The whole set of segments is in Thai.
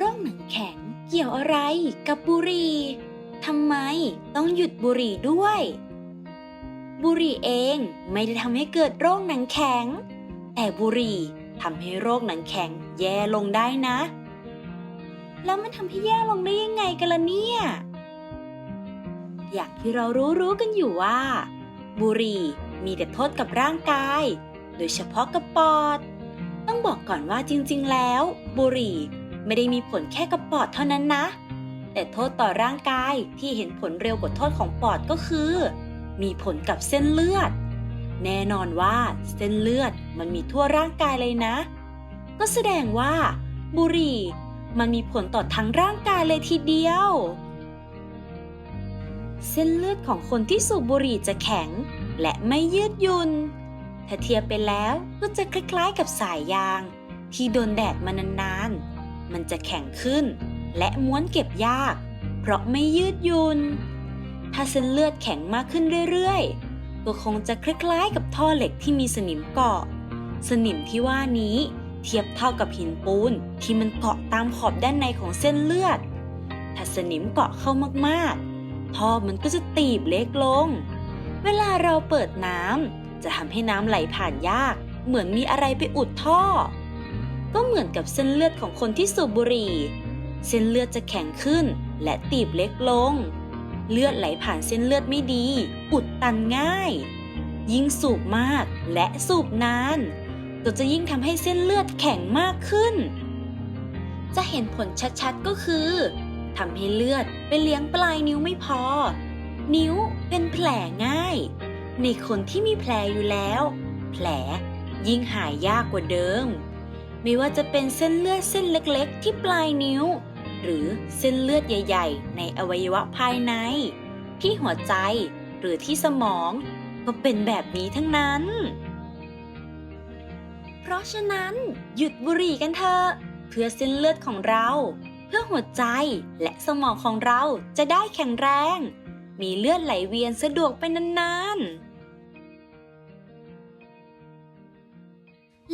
โรคหนังแข็ง เกี่ยวอะไรกับบุหรี่ทำไมต้องหยุดบุหรี่ด้วย บุหรี่เองไม่ได้ทำให้เกิดโรคหนังแข็ง แต่บุหรี่ทำให้โรคหนังแข็งแย่ลงได้นะ แล้วมันทำให้แย่ลงได้ยังไงกันล่ะเนี่ย อย่างที่เรารู้รู้กันอยู่ว่า บุหรี่มีแต่โทษกับร่างกาย โดยเฉพาะกับปอด ต้องบอกก่อนว่าจริง ๆ แล้ว บุหรี่ ไม่ได้มีผลแค่กับปอดเท่านั้นนะ แต่โทษต่อร่างกายที่เห็นผลเร็วกว่าโทษของปอดก็คือ มีผลกับเส้นเลือด แน่นอนว่าเส้นเลือดมันมีทั่วร่างกายเลยนะ ก็แสดงว่า บุหรี่มันมีผลต่อทั้งร่างกายเลยทีเดียว เส้นเลือดของคนที่สูบบุหรี่จะแข็ง และไม่ยืดหยุ่นถ้าเทียบไปแล้วก็จะคล้ายๆกับสายยาง ที่โดนแดดมานานๆ มันจะแข็งขึ้น และม้วนเก็บยาก เพราะไม่ยืดหยุ่นถ้าเส้นเลือดแข็งมากขึ้นเรื่อยๆ ก็คงจะคล้ายๆกับท่อเหล็กที่มีสนิมเกาะ สนิมที่ว่านี้เทียบเท่ากับหินปูนที่มันเกาะตามขอบด้านในของเส้นเลือด ถ้าสนิมเกาะเข้ามากๆ ท่อมันก็จะตีบเล็กลง เวลาเราเปิดน้ำจะทำให้น้ำไหลผ่านยาก เหมือนมีอะไรไปอุดท่อ ก็เหมือนกับเส้นเลือดของคนที่สูบบุหรี่ เส้นเลือดจะแข็งขึ้นและตีบเล็กลง เลือดไหลผ่านเส้นเลือดไม่ดี อุดตันง่าย ยิ่งสูบมากและสูบนาน ก็จะยิ่งทำให้เส้นเลือดแข็งมากขึ้น จะเห็นผลชัดๆก็คือทำให้เลือดไปเลี้ยงปลายนิ้วไม่พอ นิ้วเป็นแผลง่าย ในคนที่มีแผลอยู่แล้ว แผลยิ่งหายยากกว่าเดิม ไม่ว่าจะเป็นเส้นเลือดเส้นเล็กๆ ที่ปลายนิ้ว หรือเส้นเลือดใหญ่ ๆ ในอวัยวะภายใน ที่หัวใจหรือที่สมองก็เป็นแบบนี้ทั้งนั้น เพราะฉะนั้น หยุดบุหรี่กันเถอะเพื่อเส้นเลือดของเรา เพื่อหัวใจและสมองของเราจะได้แข็งแรง มีเลือดไหลเวียนสะดวกไปนานๆ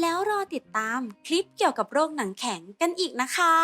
แล้วรอติดตามคลิปเกี่ยวกับโรคหนังแข็งกันอีกนะคะ